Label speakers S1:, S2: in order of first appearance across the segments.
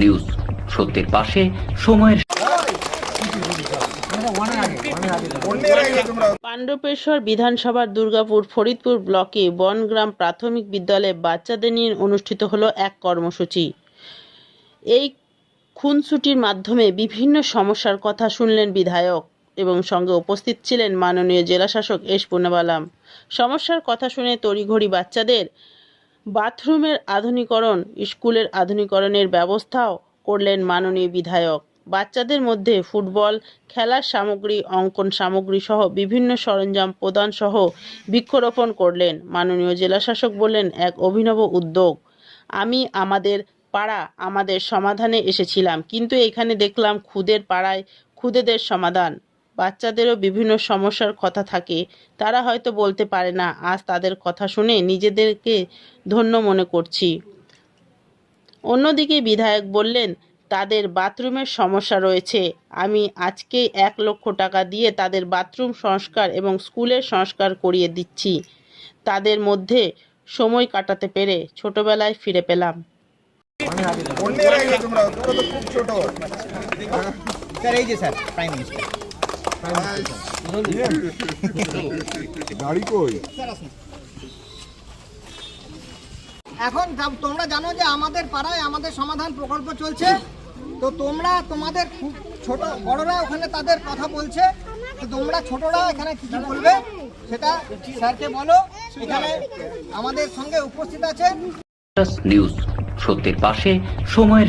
S1: News. সত্যের পাশে সময়ের
S2: পাণ্ডবেশ্বর বিধানসভার দুর্গাপুর ফরিদপুর ব্লকে বনগ্রাম প্রাথমিক বিদ্যালয়ে বাচ্চাদের নিয়ে অনুষ্ঠিত হলো এক কর্মসূচি। এই খুনসুটির মাধ্যমে বিভিন্ন সমস্যার কথা শুনলেন বিধায়ক এবং সঙ্গে উপস্থিত ছিলেন মাননীয় জেলাশাসক এস পুনাবালাম। সমস্যার কথা শুনে তড়িঘড়ি বাচ্চাদের বাথরুমের আধুনিকরণ, স্কুলের আধুনিকরণের ব্যবস্থাও করলেন মাননীয় বিধায়ক। বাচ্চাদের মধ্যে ফুটবল, খেলার সামগ্রী, অঙ্কন সামগ্রী সহ বিভিন্ন সরঞ্জাম প্রদান সহ বৃক্ষরোপণ করলেন মাননীয় জেলাশাসক বললেন এক অভিনব উদ্যোগ। আমি আমাদের পাড়া আমাদের সমাধানে এসেছিলাম, কিন্তু এখানে দেখলাম খুদের পাড়ায় খুদেদের সমাধান। বাচ্চাদেরও বিভিন্ন সমস্যার কথা থাকে। তারা হয়তো বলতে পারে না আজ তাদের কথা শুনে নিজেদেরকে ধন্য মনে করছি। অন্যদিকে বিধায়ক বললেন তাদের বাথরুমের সমস্যা রয়েছে। আমি আজকে এক লক্ষ টাকা দিয়ে তাদের বাথরুম সংস্কার এবং স্কুলের সংস্কার করিয়ে দিচ্ছি। তাদের মধ্যে সময় কাটাতে পেরে ছোটবেলায় ফিরে পেলাম।
S3: স্যার এই যে স্যার প্রাইম মিনিস্টার
S4: গাড়ি কই?
S3: এখন তোমরা জানো যে আমাদের পাড়ায় আমাদের সমাধান প্রকল্প চলছে। তো তোমরা তোমাদের খুব ছোট বড়রা ওখানে তাদের কথা বলছে। তো তোমরা ছোটরা এখানে কি বলবে সেটা স্যারকে বলো। এখানে আমাদের সঙ্গে উপস্থিত আছেন
S1: নিউজ সত্যের পাশে সময়ের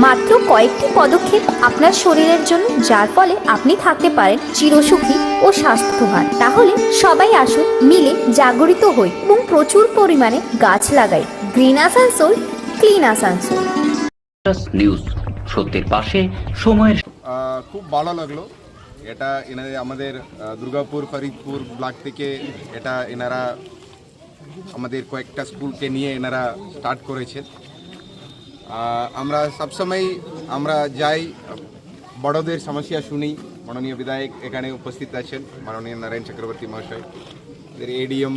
S5: মাত্র কয়েকটি পদক্ষেপ আপনার শরীরের জন্য যার ফলে আপনি থাকতে পারেন চিরসুখী ও স্বাস্থ্যবান। তাহলে সবাই আসুন মিলে জাগরিত হই এবং প্রচুর পরিমাণে গাছ লাগাই। Green Asansol clean Asansol
S1: news সত্যের পাশে সময়ের
S4: খুব ভালো লাগল। এটা এনাদের আমাদের দুর্গাপুর ফরিদপুর ব্লক থেকে এটা এনারা আমাদের কয়েকটা স্কুলকে নিয়ে এনারা স্টার্ট করেছেন আমরা সবসময় আমরা যাই, বড়দের সমস্যা শুনি। মাননীয় বিধায়ক এখানে উপস্থিত আছেন, মাননীয় নারায়ণ চক্রবর্তী মহাশয়। এডিএম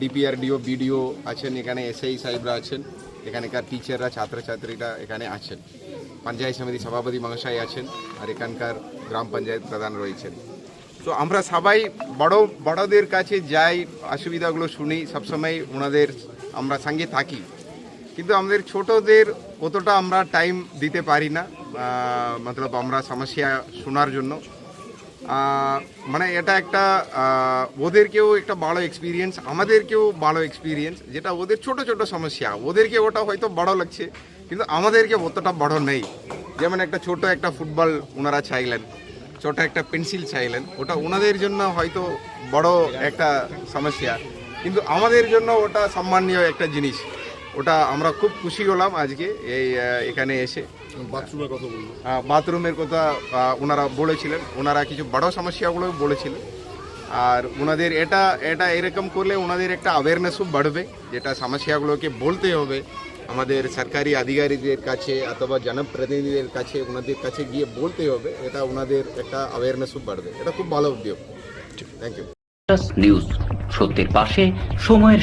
S4: ডিপিআরডিও বিডিও আছেন, এখানে এসআই সাহেবরা আছেন, এখানকার টিচাররা ছাত্রছাত্রীরা এখানে আছেন। পঞ্চায়েত সমিতি সভাপতি মহাশয় আছেন, আর এখানকার গ্রাম পঞ্চায়েত প্রধান রয়েছেন। তো আমরা সবাই বড়, বড়দের কাছে যাই, অসুবিধাগুলো শুনি, সবসময় ওনাদের আমরা সঙ্গে থাকি। কিন্তু আমাদের ছোটদের অতটা আমরা টাইম দিতে পারি না মতলব আমরা সমস্যা শোনার জন্য। মানে এটা একটা ওদেরকেও একটা ভালো এক্সপিরিয়েন্স আমাদেরকেও ভালো এক্সপিরিয়েন্স যেটা ওদের ছোট ছোট সমস্যা। ওদেরকে ওটা হয়তো বড় লাগছে, কিন্তু আমাদেরকে অতটা বড় নেই। যেমন একটা ছোট একটা ফুটবল ওনারা চাইলেন, ছোট একটা পেন্সিল চাইলেন, ওটা ওনাদের জন্য হয়তো বড় একটা সমস্যা। কিন্তু আমাদের জন্য ওটা সম্মানীয় একটা জিনিস। ওটা আমরা খুব খুশি হলাম আজকে এই এখানে এসে।
S6: বাথরুমের কথা বলল।
S4: আহ, বাথরুমের কথা ওনারা বলেছিলেন। ওনারা কিছু বড় সমস্যাগুলো বলেছিলেন। আর ওনাদের এটা এটা এরকম করলে ওনাদের একটা অ্যাওয়ারনেসও বাড়বে যেটা সমস্যাগুলোকে বলতে হবে। আমাদের সরকারি আধিকারিকদের কাছে অথবা জনপ্রতিনিধিদের কাছে ওনাদের কাছে গিয়ে বলতে হবে। এটা ওনাদের একটা অ্যাওয়ারনেসও বাড়বে। এটা খুব ভালো উদ্যোগ। থ্যাংক ইউ
S1: নিউজ সত্যের পাশে সময়ের